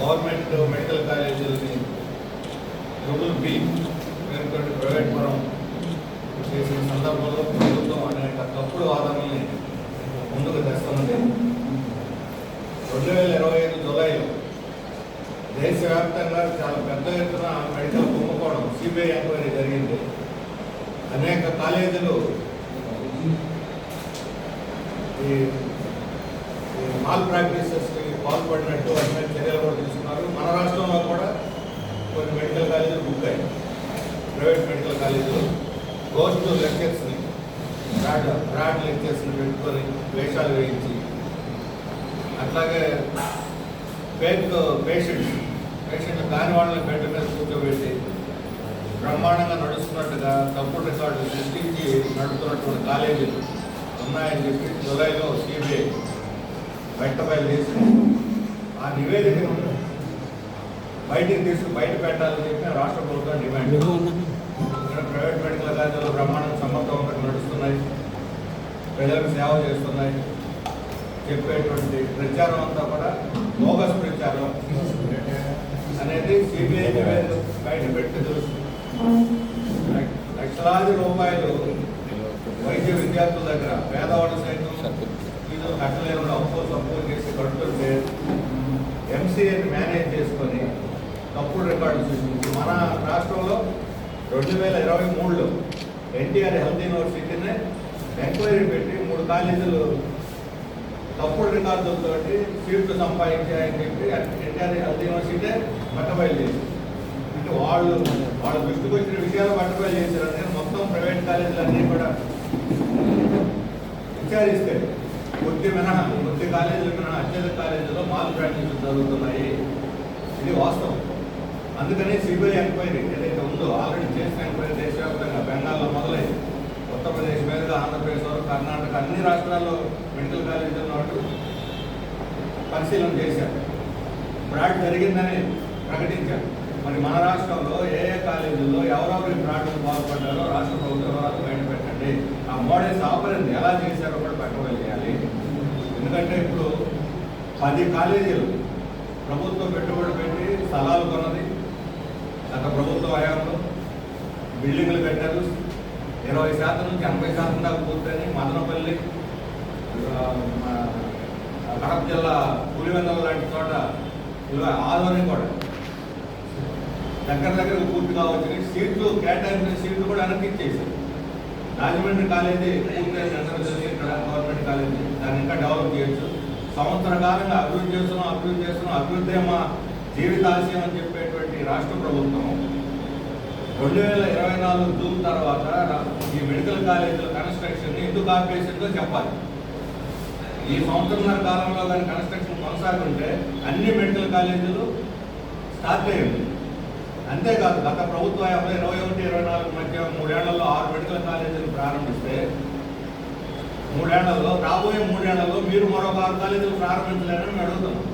Government medical కాలేజీలని triple B పేరుతోటి private మనం చేసిన సందర్భంలో ప్రభుత్వం అనేక తప్పుడు వాదనల్ని ముందుకు తెస్తుంది రెండు వేల ఇరవై ఐదు జులైలో దేశవ్యాప్తంగా చాలా పెద్ద ఎత్తున మెడికల్ కుంభకోణం సిబిఐ ఎంక్వైరీ జరిగింది. అనేక కాలేజీలు ఈ మాల్ ప్రాక్టీసెస్కి పాల్పడినట్టు వాటి మీద చర్యలు కూడా తీసుకున్నారు మన రాష్ట్రంలో కూడా కొన్ని మెడికల్ కాలేజీలు బుక్ అయ్యాయి ప్రైవేట్ మెడికల్ కాలేజీలో గోస్ట్ లెక్చర్స్ని బ్రాడ్ బ్రాడ్ లెక్చర్స్ని పెట్టుకొని వేషాలు వేయించి అట్లాగే ఫేక్ పేషెంట్స్ పేషెంట్లు కాని వాళ్ళని బెడ్ మీద కూర్చోబెట్టి బ్రహ్మాండంగా నడుస్తున్నట్టుగా తప్పుడు రికార్డులు సృష్టించి నడుపుతున్నటువంటి కాలేజీలు ఉన్నాయని చెప్పి జూలైలో సిబిఐ బయట చేసి ఆ నివేదికను బయటికి తీసుకు బయట పెట్టాలని చెప్పి రాష్ట్ర ప్రభుత్వం డిమాండ్. కాలేజీలు బ్రహ్మాండం సమర్థవంతంగా నడుస్తున్నాయి. ప్రజలకు సేవ చేస్తున్నాయి. చెప్పేటువంటి ప్రచారం అంతా కూడా మోగస్ ప్రచారం అనేది సిబిఐ బయట పెట్టి తెలుస్తుంది లక్షలాది రూపాయలు వైద్య విద్యార్థుల దగ్గర పేదవాళ్ళు సైతం ఫీజులు కట్టలేని అప్పు సపోర్ట్ చేసి కడుతుంటే ఎంసీఏని మేనేజ్ చేసుకొని తప్పుడు రికార్డు సృష్టించి మన రాష్ట్రంలో రెండు వేల ఇరవై మూడులో ఎన్టీఆర్ హెల్త్ యూనివర్సిటీని ఎంక్వైరీ పెట్టి మూడు కాలేజీలు తప్పుడు రికార్డులతో సీట్లు సంపాదించాయని చెప్పి ఎన్టీఆర్ హెల్త్ యూనివర్సిటీ బట్టబయలు చేసింది. అంటే వాళ్ళు వాళ్ళ దృష్టికి వచ్చిన విషయాలు బట్టబయలు చేశారంటే మొత్తం ప్రైవేట్ కాలేజీలు అన్నీ కూడా విచారిస్తే కొద్ది మినహా కొద్ది కాలేజీలు మినహా అత్యధిక కాలేజీలో మాల్ ప్రాక్టీసులు జరుగుతున్నాయి ఇది వాస్తవం. అందుకని సిబిఐ ఎంక్వైరీ ఏదైతే ఉందో ఆల్రెడీ చేసిన ఎంక్వైరీ దేశవ్యాప్తంగా బెంగాల్లో మొదలైంది ఉత్తరప్రదేశ్ మీదుగా ఆంధ్రప్రదేశ్ వరకు కర్ణాటక అన్ని రాష్ట్రాల్లో మెడికల్ కాలేజీల నాటు పరిశీలన చేశారు. ఫ్రాడ్ జరిగిందని ప్రకటించారు. మరి మన రాష్ట్రంలో ఏ ఏ కాలేజీల్లో ఎవరెవరు ఈ ఫ్రాడ్కు పాల్పడ్డారో రాష్ట్ర ప్రభుత్వ వివరాలు బయట పెట్టండి. ఆ మోడల్స్ ఆపరేషన్ ఎలా చేశారో కూడా పెట్టగలిగేయాలి ఎందుకంటే ఇప్పుడు పది కాలేజీలు ప్రభుత్వం పెట్టుబడి పెట్టి స్థలాలు కొన్నది గత ప్రభుత్వ హయాంలో బిల్డింగ్లు కట్టారు. ఇరవై శాతం నుంచి ఎనభై శాతం దాకా పూర్తని మదనపల్లి కడప జిల్లా పులివెందల లాంటి చోట ఇలా ఆదోని కూడా దగ్గర దగ్గర పూర్తి కావచ్చు సీట్లు కేటాయించిన సీట్లు కూడా వెనక్కి ఇచ్చేసారు రాజమండ్రి కాలేజీ ఇక్కడ గవర్నమెంట్ కాలేజీ దాన్ని ఇంకా డెవలప్ చేయొచ్చు. సంవత్సర కాలంగా అభివృద్ధి చేస్తున్నాం అభివృద్ధి చేస్తున్నాం అభివృద్ధి మా జీవితాశయం అని చెప్పేటువంటి రాష్ట్ర ప్రభుత్వం రెండు వేల ఇరవై నాలుగు జూన్ తర్వాత ఈ మెడికల్ కాలేజీల కన్స్ట్రక్షన్ ఎందుకు ఆపేసిందో చెప్పాలి. ఈ సంవత్సరంన్నర కాలంలో కానీ కన్స్ట్రక్షన్ కొనసాగుంటే అన్ని మెడికల్ కాలేజీలు స్టార్ట్ అయ్యింది అంతేకాదు గత ప్రభుత్వ హయాంలో ఇరవై ఒకటి ఇరవై నాలుగు మధ్య మూడేళ్ళలో ఆరు మెడికల్ కాలేజీలు ప్రారంభిస్తే మూడేళ్ళలో రాబోయే మూడేళ్ళలో మీరు మరొక ఆరు కాలేజీలు ప్రారంభించలేరని మేము అడుగుతున్నాం.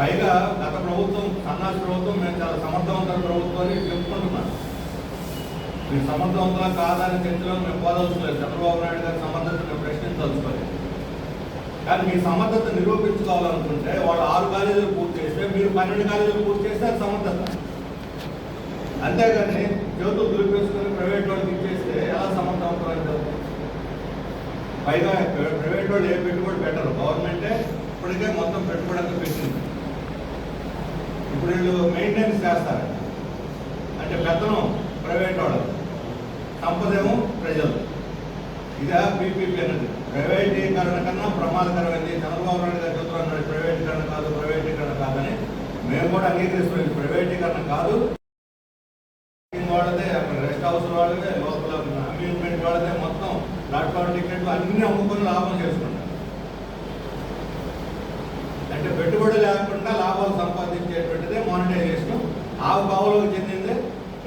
పైగా గత ప్రభుత్వం సన్నాస ప్రభుత్వం మేము చాలా సమర్థవంతమైన ప్రభుత్వం అని చెప్పుకుంటున్నాను మీరు సమర్థవంతులా కాదని చర్చలో మేము పోదలుచుకోలేదు. చంద్రబాబు నాయుడు గారి సమర్థతను మేము ప్రశ్నించదలుచుకోలేదు. కానీ మీ సమర్థత నిరూపించుకోవాలనుకుంటే వాళ్ళు ఆరు కాలేజీలు పూర్తి చేస్తే మీరు పన్నెండు కాలేజీలు పూర్తి చేస్తే అది సమర్థత. అంతేగాని చేతులు దులిపేసుకొని ప్రైవేట్ వాళ్ళకి ఇచ్చేస్తే ఎలా సమర్థవంతులు పైగా ప్రైవేట్ వాళ్ళు ఏ పెట్టుబడి పెట్టరు. గవర్నమెంటే ఇప్పటికే మొత్తం పెట్టుబడి అంతా పెట్టింది. ఇప్పుడు వీళ్ళు మెయింటెనెన్స్ చేస్తారు. అంటే పెత్తనం ప్రైవేట్ వాళ్ళు సంపదేమో ప్రజలు. ఇదా పీపీపీ అన్నది. ప్రైవేటీకరణ కన్నా ప్రమాదకరమైంది. చంద్రబాబు నాయుడు గారు చెప్తున్నాడు ప్రైవేటీకరణ కాదు ప్రైవేటీకరణ కాదని. మేము కూడా అంగీకరిస్తున్నాం ప్రైవేటీకరణ కాదు. వాడితే అక్కడ రెస్ట్ హౌస్ వాడితే లోపల అమ్యూజ్మెంట్ వాడితే మొత్తం ప్లాట్ఫామ్ టికెట్లు అన్ని అమ్ముకొని లాభం చేసుకున్నాం అంటే పెట్టుబడి లేకుండా లాభాలు సంపాదించేటువంటిదే మానిటైజేషన్ ఆ భావంలో చెందిందే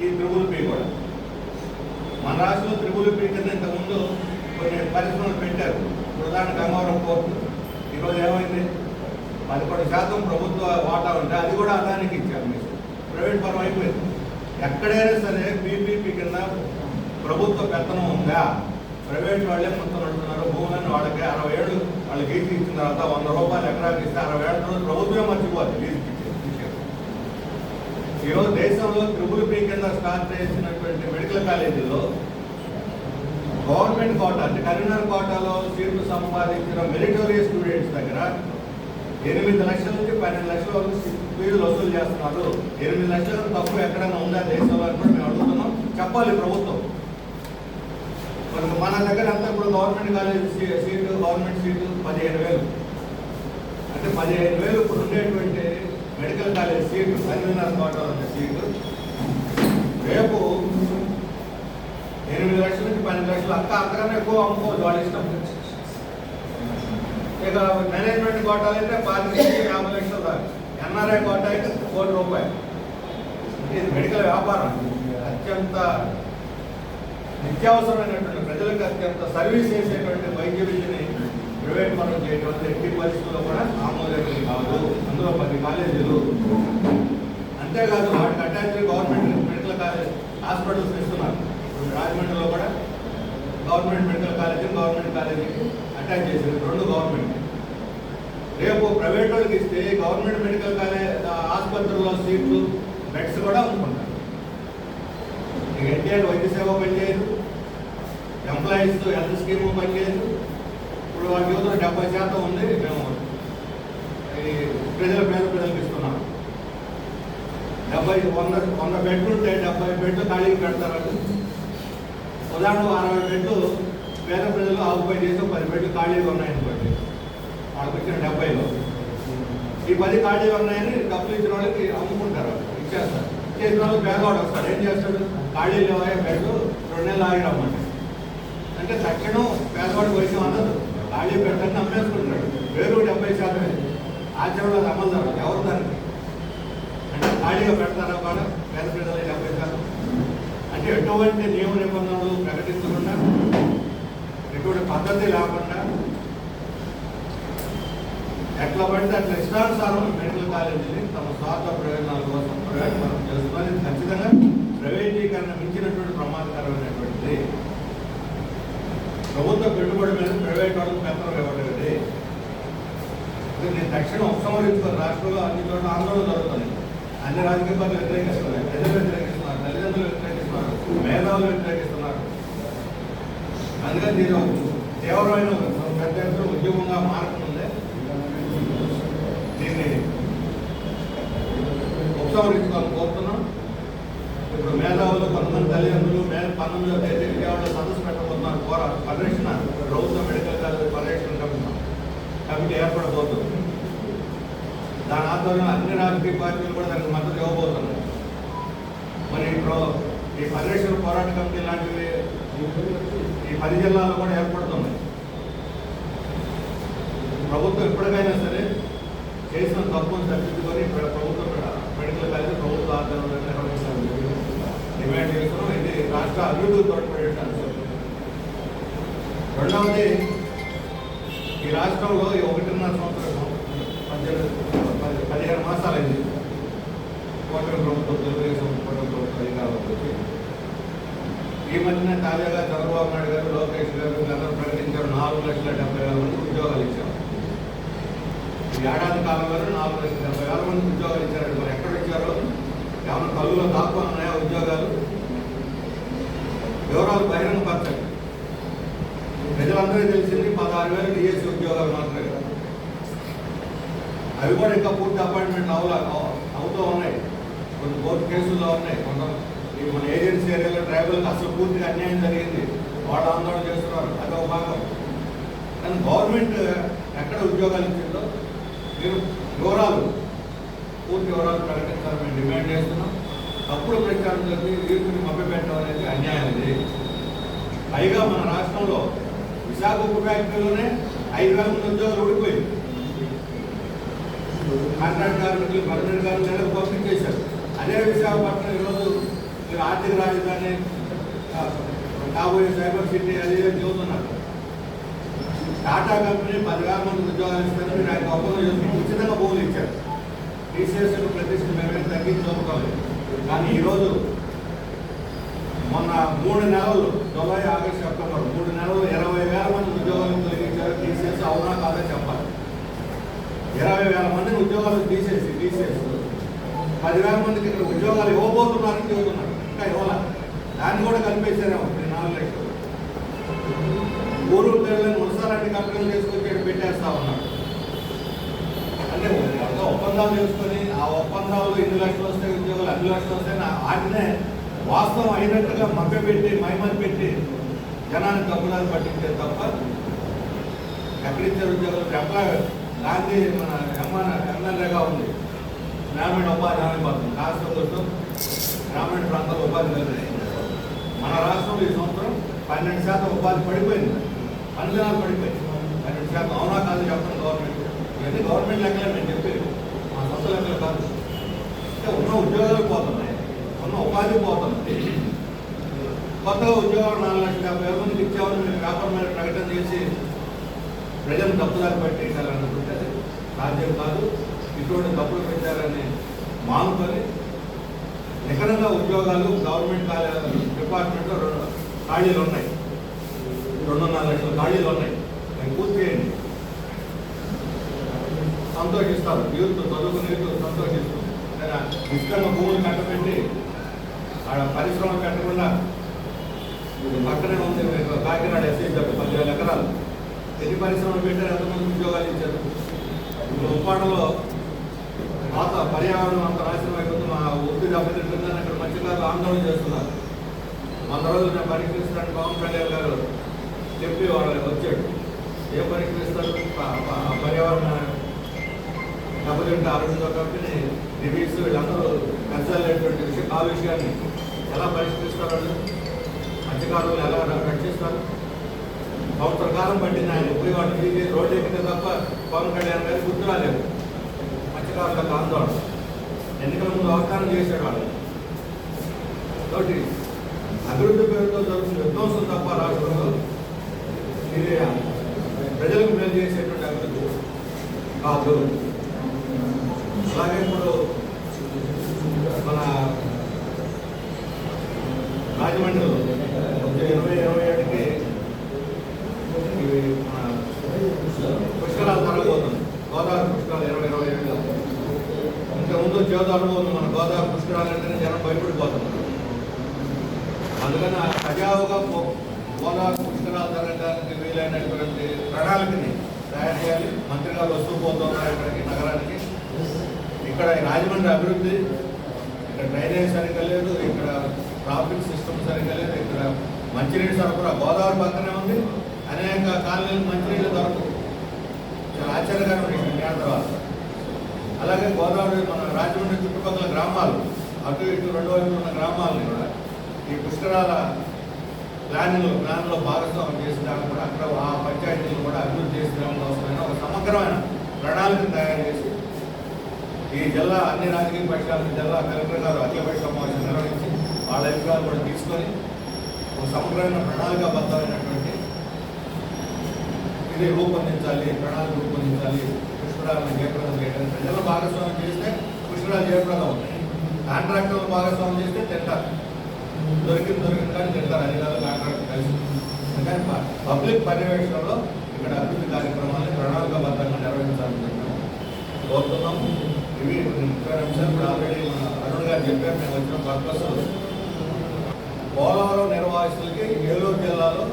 ఈ త్రిబుల్ పీ కూడా మన రాష్ట్రంలో త్రిబుల్ పీ కింద ఇంతకుముందు కొన్ని పరిశ్రమలు పెట్టారు ప్రధాన గంగవరం పోర్టు ఈరోజు ఏమైంది పదకొండు శాతం ప్రభుత్వ వాటా ఉంటే అది కూడా అదానికి ఇచ్చారు మీరు ప్రైవేట్ పరం అయిపోయింది ఎక్కడైనా సరే పీపీపీ కింద ప్రభుత్వ పెత్తనం ఉందా ప్రైవేట్ వాళ్ళు లీజు ఇచ్చిన తర్వాత వంద రూపాయలు ఎకరాకి ఇస్తే అరవై ఏళ్ళ తర్వాత ప్రభుత్వమే మర్చిపోద్ది లీజు ఈరోజు దేశంలో త్రిపుల్ పీ కింద స్టార్ట్ చేసినటువంటి మెడికల్ కాలేజీలో గవర్నమెంట్ కోట అంటే కరీంనగర్ కోటాలో సీట్లు సంపాదించిన మెరిటోరియస్ స్టూడెంట్స్ దగ్గర ఎనిమిది లక్షల నుంచి పన్నెండు లక్షల వరకు ఫీజులు వసూలు చేస్తున్నారు. ఎనిమిది లక్షల తప్పు ఎక్కడైనా ఉందా దేశంలో అని కూడా మేము అడుగుతున్నాం. చెప్పాలి ప్రభుత్వం. మనకు మన దగ్గర అంతా ఇప్పుడు government college seat government seat పదిహేను వేలు. అంటే పదిహేను వేలు ఇప్పుడు ఉండేటువంటి మెడికల్ కాలేజ్ సీటు కరీంనగర్ కోటలో ఉన్న సీటు. రేపు ఎనిమిది లక్షల నుంచి పన్నెండు లక్షలు అక్క అక్కడనే ఎక్కువ అమ్ముకోవచ్చు వాళ్ళ ఇష్టం. ఇక మేనేజ్మెంట్ కోటాలు అయితే పాతి నుంచి యాభై లక్షలు దాకా. ఎన్ఆర్ఐ కోట అయితే కోటి రూపాయలు. ఇది మెడికల్ వ్యాపారం. అత్యంత నిత్యావసరమైనటువంటి ప్రజలకు అత్యంత సర్వీస్ చేసేటువంటి వైద్య విద్యని ప్రైవేట్ పనులు చేయడం ఎట్టి పరిస్థితుల్లో కూడా ఆమోదయోగ్యం కాదు. అందులో పది కాలేజీలు అంతేకాదు వాటికి attach government medical college hospitals ఇస్తున్నారు రాజమండ్రిలో కూడా గవర్నమెంట్ మెడికల్ కాలేజీ గవర్నమెంట్ కాలేజీకి అటాచ్ చేశారు. రెండు గవర్నమెంట్. రేపు ప్రైవేట్ వాళ్ళకి ఇస్తే గవర్నమెంట్ మెడికల్ కాలేజ్ ఆసుపత్రుల్లో సీట్లు బెడ్స్ కూడా అమ్ముకుంటారు. ఎన్టీఆర్ వైద్య సేవ పనిచేయదు. ఎంప్లాయీస్ ఎంత స్కీమ్ పనిచేయదు ఇప్పుడు ఆ యువతలో డెబ్బై శాతం ఉంది మేము ఈ ప్రజల పేద ప్రజలకు ఇస్తున్నాం డెబ్బై వంద వంద బెడ్లు ఉంటే డెబ్బై బెడ్లు ఖాళీకి పెడతారు ఉదాహరణ అరవై బెడ్లు పేద ప్రజలు ఆకుపై చేసి పది బెడ్లు ఖాళీగా ఉన్నాయనుకోండి. వాళ్ళకి వచ్చిన డెబ్బైలో. ఈ పది ఖాళీగా ఉన్నాయని డబ్బులు ఇచ్చిన వాళ్ళకి అమ్ముకుంటారు ఇచ్చేస్తారు. ఇచ్చేసిన వాళ్ళు పేదవాడు వస్తాడు. ఏం చేస్తాడు? ఖాళీలు లేవాయ బెడ్లు రెండు నెలలు ఆగి అంటే తక్షణం పేదవాడు వైద్యం అందదు ఖాళీ పెట్టని అమ్మేసుకుంటాడు వేరు డెబ్బై శాతమే. ఆచరణలో అది అమలు ఎవరు దానికి అంటే ఖాళీగా పెడతారా కూడా పేద ప్రజలు డెబ్బై శాతం. అంటే ఎటువంటి నియమ నిబంధనలు ప్రకటించకుండా ఎటువంటి పద్ధతి లేకుండా ఎట్లా పడితే అట్లా ఇష్టానుసారం మెడికల్ కాలేజీని తమ స్వార్థ ప్రయోజనాల కోసం ప్రయోజనం చేస్తున్నారు. ఖచ్చితంగా ప్రైవేటీకరణ మించినటువంటి ప్రమాదకరమైనటువంటిది. ప్రభుత్వ పెట్టుబడి మీద ప్రైవేట్ వాళ్ళకి పెత్తనం ఇవ్వలేదు నేను తక్షణం ఉపసంహరించుకుని రాష్ట్రంలో అన్ని చోట్ల ఆందోళన జరుగుతుంది. అన్ని రాజకీయ పార్టీలు వ్యతిరేకిస్తున్నాయి. ప్రజలు వ్యతిరేకిస్తున్నారు తల్లిదండ్రులు వ్యతిరేకిస్తున్నారు మేధావులు వ్యతిరేకిస్తున్నారు. అందుకని నేను తీవ్రమైన పెద్ద ఎత్తున ఉద్యమంగా మారుతుందే దీన్ని ఉపసంహరించుకోవాలని కోరుతున్నాం ఇప్పుడు మేధావులు కొంతమంది తల్లిదండ్రులు మే పంతొమ్మిదో తేదీ కేవలం పరిరక్షణ ప్రభుత్వ మెడికల్ కాలేజ్ పరిరక్షణ కమిటీ కమిటీ ఏర్పడబోతుంది దాని ఆధ్వర్యంలో అన్ని రాజకీయ పార్టీలు కూడా దానికి మద్దతు ఇవ్వబోతున్నాయి. మరి ఈ పరిరక్షణ పోరాట కమిటీ లాంటివి ఈ పది జిల్లాల్లో కూడా ఏర్పడుతున్నాయి ప్రభుత్వం ఎప్పటికైనా సరే చేసిన తప్పును తగ్గించుకొని ప్ర- ప్రభుత్వ మెడికల్ కాలేజ్ ప్రభుత్వ ఆధ్వర్యంలో నిర్వహించాలని డిమాండ్ చేస్తున్నాం. ఇది రాష్ట్ర అభివృద్ధి తోడ్పడే రెండవది ఈ రాష్ట్రంలో ఈ ఒకటిన్నర సంవత్సరం పద్దెనిమిది పది- పదిహేను మాసాలైంది. కోటల ప్రభుత్వం తెలుగుదేశం కోటల ప్రభుత్వం అధికారంలోకి వచ్చి. ఈ మధ్యన తాజాగా చంద్రబాబు నాయుడు గారు లోకేష్ గారు అందరూ ప్రకటించారు నాలుగు లక్షల డెబ్బై వేల మంది ఉద్యోగాలు ఇచ్చారు. ఈ ఏడాది కాలంలో నాలుగు లక్షల డెబ్బై వేల మంది ఉద్యోగాలు ఇచ్చారు మరి ఎక్కడ ఇచ్చారో? ఏమైనా కలుగులో దాక్కుని ఉన్నాయా ఉద్యోగాలు? వివరాలు బహిరంగపరచండి. ప్రజలందరికీ తెలిసింది పదహారు వేల డిఎస్సి ఉద్యోగాలు మాత్రమే అవి కూడా ఇంకా పూర్తి అపాయింట్మెంట్ అవలా అవుతూ ఉన్నాయి. కొన్ని కోర్టు కేసుల్లో ఉన్నాయి. కొంత ఈ మన ఏజెన్సీ ఏరియాలో ట్రైబల్కి అసలు పూర్తిగా అన్యాయం జరిగింది. వాళ్ళు ఆందోళన చేస్తున్నారు. అదొక భాగం. కానీ గవర్నమెంట్ ఎక్కడ ఉద్యోగాలు ఇచ్చిందో మీరు వివరాలు పూర్తి వివరాలు ప్రకటించాలని మేము డిమాండ్ చేస్తున్నాం. తప్పుడు ప్రచారం జరిగి వీరిని మభ్యపెట్టడం అనేది అన్యాయం ఇది. పైగా మన రాష్ట్రంలో విశాఖ ఉక్కు ఫ్యాక్టరీలోనే ఐదు వేల మంది ఉద్యోగాలు ఊడిపోయింది కాంట్రాక్ట్ కార్మికులు పర్మనెంట్ కార్మికులు పంపించేశారు అదే విశాఖపట్నం ఈరోజు మీరు ఆర్థిక రాజధాని కాబోయే సైబర్ సిటీ అది ఇది చెబుతున్నారు. టాటా కంపెనీ పదివేల మంది ఉద్యోగాలు ఇస్తారు మీరు ఆయన ఒప్పందం చేసుకుని ఉచితంగా భూములు ఇచ్చారు. టీసీఎస్ ప్రతిష్ట మేమేం తగ్గించి చూపుకోలేదు కానీ ఈరోజు మొన్న మూడు నెలలు జూలై ఆగస్టు సెప్టెంబర్ మూడు నెలలు ఇరవై వేల మంది ఉద్యోగాలు తొలగించారు టీసీఎస్ చేసి అవునా కాదా చెప్పాలి ఇరవై వేల మందిని ఉద్యోగాలు తీసేసి తీసేసి పదివేల మందికి ఇక్కడ ఉద్యోగాలు ఇవ్వబోతున్నారని చెబుతున్నారు. ఇంకా ఇవ్వాల? దాన్ని కూడా కనిపించారేమో నేను నాలుగు లక్షలు. ఊరు పేర్లను మున్సారెడ్డి కంపెనీలు తీసుకొచ్చి ఇక్కడ పెట్టేస్తా ఉన్నాడు అంటే ఒక ఒప్పందాలు చేసుకొని ఆ ఒప్పందాలు ఇన్ని లక్షలు వస్తాయి ఉద్యోగాలు అన్ని లక్షలు వస్తాయి నా వాటినే వాస్తవం అయినట్టుగా మభ్యపెట్టి మైమని పెట్టి జనాన్ని తప్పుదారి పట్టించే తప్ప ఎక్కడిచ్చారు ఉద్యోగాలు? ఎంప్లాయ్ గాంధీ మన ఎమ్మ ఎమ్మెల్యేగా ఉంది. గ్రామీణ ఉపాధి హామీ పథకం. రాష్ట్ర ప్రభుత్వం గ్రామీణ ప్రాంతాల్లో ఉపాధి కలిగింది మన రాష్ట్రంలో ఈ సంవత్సరం పన్నెండు శాతం ఉపాధి పడిపోయింది. పనిదినాలు పడిపోయింది. పన్నెండు శాతం అవునా కాదు చెప్పండి గవర్నమెంట్. ఇవన్నీ గవర్నమెంట్ లెక్కలే మేము చెప్పేది. మా సొంత లెక్కలు కాదు. అంటే ఉన్న ఉద్యోగాలు పోతున్నాయి. ఉన్న ఉపాధి పోతుంది కొత్తగా ఉద్యోగాలు నాలుగు లక్షల యాభై వేల మందికి ఇచ్చామని మీరు పేపర్ మీద ప్రకటన చేసి ప్రజలు తప్పుదారి పట్టేయాలనుకుంటే అది సాధ్యం కాదు. ఇటువంటి తప్పులు పెట్టారని మానుకొని నికరంగా ఉద్యోగాలు గవర్నమెంట్ డిపార్ట్మెంట్లో రెండు ఖాళీలు ఉన్నాయి. రెండున్నర లక్షల ఖాళీలు ఉన్నాయి. అవి పూర్తి చేయండి. సంతోషిస్తారు యూత్ చదువుకునే యూత్ సంతోషిస్తారు కానీ ఇష్టంగా భూములు కట్టబెట్టి ఆడ పరిశ్రమ పెట్టకుండా పక్కనే ఉంది కాకినాడ ఎస్సీ పదివేల ఎకరాలు. ఎన్ని పరిశ్రమలు పెట్టారు ఎంతమంది ఉద్యోగాలు ఇచ్చారు. ఇప్పుడు ఉప్పాడలో పాత పర్యావరణం అంత నాశనం అయిపోతుంది. మా ఒత్తిడి దెబ్బతింటుందని అక్కడ మత్స్యకారులు ఆందోళన చేస్తున్నారు. వంద రోజులు నేను పరీక్షిస్తాను పవన్ కళ్యాణ్ గారు చెప్పి వాళ్ళు వచ్చాడు. ఏ పనికి ప- పర్యావరణ దెబ్బతింటే ఆరోగ్యంతో కంపెనీ రివ్యూస్ వీళ్ళందరూ కన్సల్టేటువంటి విషయం. ఆ విషయాన్ని ఎలా పరిష్కరిస్తారు? వాళ్ళు మత్స్యకారులు ఎలా రక్షిస్తారు సంవత్సర కాలం పట్టింది ఆయన. పోయి వాడిని తీసి రోడ్డు ఎక్కితే తప్ప పవన్ కళ్యాణ్ గారు గుర్తు రాలేదు. మత్స్యకారులకు ఆందోళన ఎన్నికల ముందు వాగ్దానం చేశాడు వాళ్ళు కాబట్టి అభివృద్ధి పేరుతో జరుగుతున్న విధ్వంసం తప్ప రాష్ట్రంలో ఇది ప్రజలకు మేలు చేసేటువంటి అభివృద్ధి కాదు. అలాగే ఇప్పుడు మన రాజమండ్రిలో ఇరవై ఇరవై ఏడుకి ఇవి మన పుష్కరాలు జరగబోతుంది గోదావరి పుష్కరాలు ఇరవై ఇరవై ఏడులో ఇంకా ముందు చేదు అనుభవం మన గోదావరి పుష్కరాలు జనం భయపడిపోతున్నారు అందుకని ఆ సజావుగా గోదావరి పుష్కరాలు జరగడానికి వీలైనటువంటి ప్రణాళికని తయారు చేయాలి. మంత్రి గారు వస్తూ పోతున్నారు ఇక్కడికి నగరానికి. ఇక్కడ ఈ రాజమండ్రి అభివృద్ధి ఇక్కడ డ్రైనేజ్ సరిగ్గా లేదు ఇక్కడ ట్రాఫిక్ సిస్టమ్ సరిగ్గా లేదు ఇక్కడ మంచినీటి సరఫరా గోదావరి పక్కనే ఉంది. అనేక కాలనీలు మంచినీళ్ళు దొరకవు చాలా ఆశ్చర్యకరమైన తర్వాత అలాగే గోదావరి మన రాజమండ్రి చుట్టుపక్కల గ్రామాలు అటు ఇటు రెండు వైపు ఉన్న గ్రామాలను కూడా ఈ పుష్కరాల ప్లాన్లు ప్లాన్లో భాగస్వామ్యం చేసడానికి కూడా అక్కడ ఆ పంచాయతీలు కూడా అభివృద్ధి చేసడానికి అవసరమైన ఒక సమగ్రమైన ప్రణాళికను తయారు చేసి ఈ జిల్లా అన్ని రాజకీయ పక్షాలకు జిల్లా కలెక్టర్ గారు అఖిలపక్ష సమావేశం నిర్వహించి వాళ్ళ అభిప్రాయాలు కూడా తీసుకొని ఒక సమగ్రమైన ప్రణాళికాబద్ధమైనటువంటి ఇది రూపొందించాలి ప్రణాళిక రూపొందించాలి. పురుషురాలు జయప్రదం చేయడం ప్రజలు భాగస్వామ్యం చేస్తే పురుషురాలు జయప్రదం అవుతాయి కాంట్రాక్టర్లు భాగస్వామ్యం చేస్తే తింటారు దొరికింది దొరికింది కానీ తింటారు అది కాదు కాంట్రాక్టర్ కలిసి అందుకని పబ్లిక్ పర్యవేక్షణలో ఇక్కడ అభివృద్ధి కార్యక్రమాన్ని ప్రణాళికాబద్ధంగా నిర్వహించాలనుకుంటున్నాము చెప్పాము కోరుతున్నాము ఇవి ముఖ్యమైన అంశాలు ఇప్పుడు ఆల్రెడీ మన అరుణ్ గారు చెప్పారు. మేము వచ్చిన పర్పస్ పోలవరం నిర్వాసితులకి ఏలూరు జిల్లాలో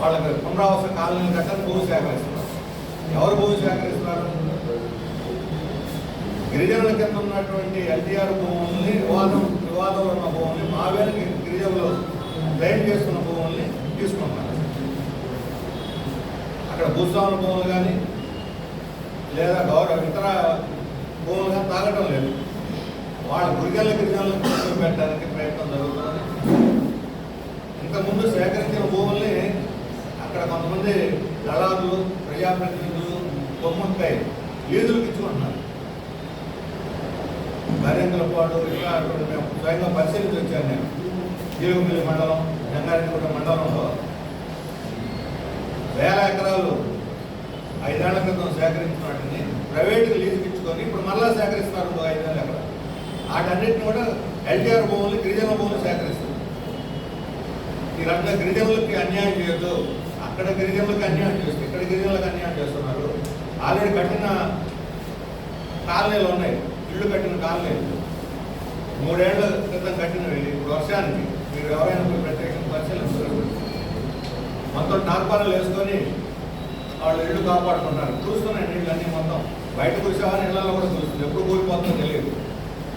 వాళ్ళకి పునరావాస కాలనీ కట్టని భూమి సేకరిస్తారు ఎవరు భూమి సేకరిస్తున్నారు? గిరిజనుల కింద ఉన్నటువంటి ఎల్టీఆర్ భూముల్ని వివాదం వివాదంలో ఉన్న భూముల్ని మావేలకి గిరిజనులు క్లెయిమ్ చేసుకున్న భూముల్ని తీసుకుంటున్నారు అక్కడ భూస్వాముల భూములు కానీ లేదా గౌరవ ఇతర భూములు కానీ తాగటం లేదు. వాళ్ళ గురిగల్ల గిరిజనులకు పెట్టడానికి ప్రయత్నం జరుగుతుంది. ఇంతకుముందు సేకరించిన భూముల్ని అక్కడ కొంతమంది దళారులు ప్రజాప్రతినిధులు బొమ్మకాయ లీజులకు ఇచ్చుకుంటున్నారు నరేంద్రపాడు ఇలా అటువంటి మేము స్వయంగా పరిశీలించి వచ్చాను నేను. జీలుగుమిల్లి మండలం జంగారెడ్డిగూడ మండలంలో వేల ఎకరాలు ఐదేళ్ళ క్రితం సేకరించిన వాటిని ప్రైవేట్గా లీజుకి ఇచ్చుకొని ఇప్పుడు మళ్ళా సేకరిస్తున్నారు ఐదేళ్ళ ఎకరాలు వాటన్నిటిని కూడా ఎల్టీఆర్ భూములు గిరిజన భూములు సేకరిస్తారు ఈ రకంగా గిరిజనులకి అన్యాయం చేయొద్దు. అక్కడ గిరిజనులకు అన్యాయం చేస్తే ఇక్కడ గిరిజనులకు అన్యాయం చేస్తున్నారు. ఆల్రెడీ కట్టిన కాలనీలు ఉన్నాయి. ఇళ్ళు కట్టిన కాలనీలు. మూడేళ్ళ క్రితం కట్టినవి ఇప్పుడు వర్షానికి మీరు ఎవరైనా పోయి ప్రత్యేకంగా పరిశీలిస్తారు మొత్తం టార్పాలు వేసుకొని వాళ్ళు ఇళ్ళు కాపాడుకుంటున్నారు. చూస్తున్నాయి నీళ్ళన్నీ మొత్తం బయట కూర్చోవాలని ఇళ్ళలో కూడా చూస్తుంది ఎప్పుడు కూలిపోతుందో తెలియదు.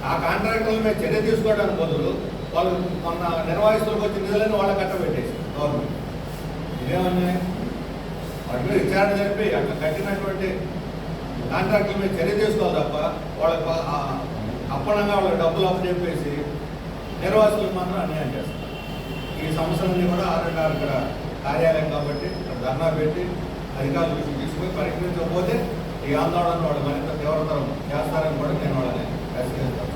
ఆ కాంట్రాక్టర్ల మీద చర్య తీసుకోవడానికి బదులు వాళ్ళు మొన్న నిర్వాహిస్తులకు వచ్చిన నిధులను వాళ్ళ కట్టబెట్టేసి గవర్నమెంట్. ఇదేమన్నా వాటి విచారణ జరిపి అక్కడ కట్టినటువంటి కాంట్రాక్టుల మీద చర్య చేసుకోవాలి తప్ప వాళ్ళకి అప్పనంగా వాళ్ళకి డబ్బులు అప్పు చెప్పేసి నిర్వాసులకు మాత్రం అన్యాయం చేస్తారు. ఈ సంవత్సరం కూడా ఆర్ఎండ్ ఇక్కడ కార్యాలయం కాబట్టి ధర్నా పెట్టి అధికారుల దృష్టికి తీసుకొని పరిష్కరించకపోతే ఈ ఆందోళన వాళ్ళు మరింత తీవ్రతరం చేస్తారని కూడా నేను వాళ్ళని హెచ్చరిస్తాను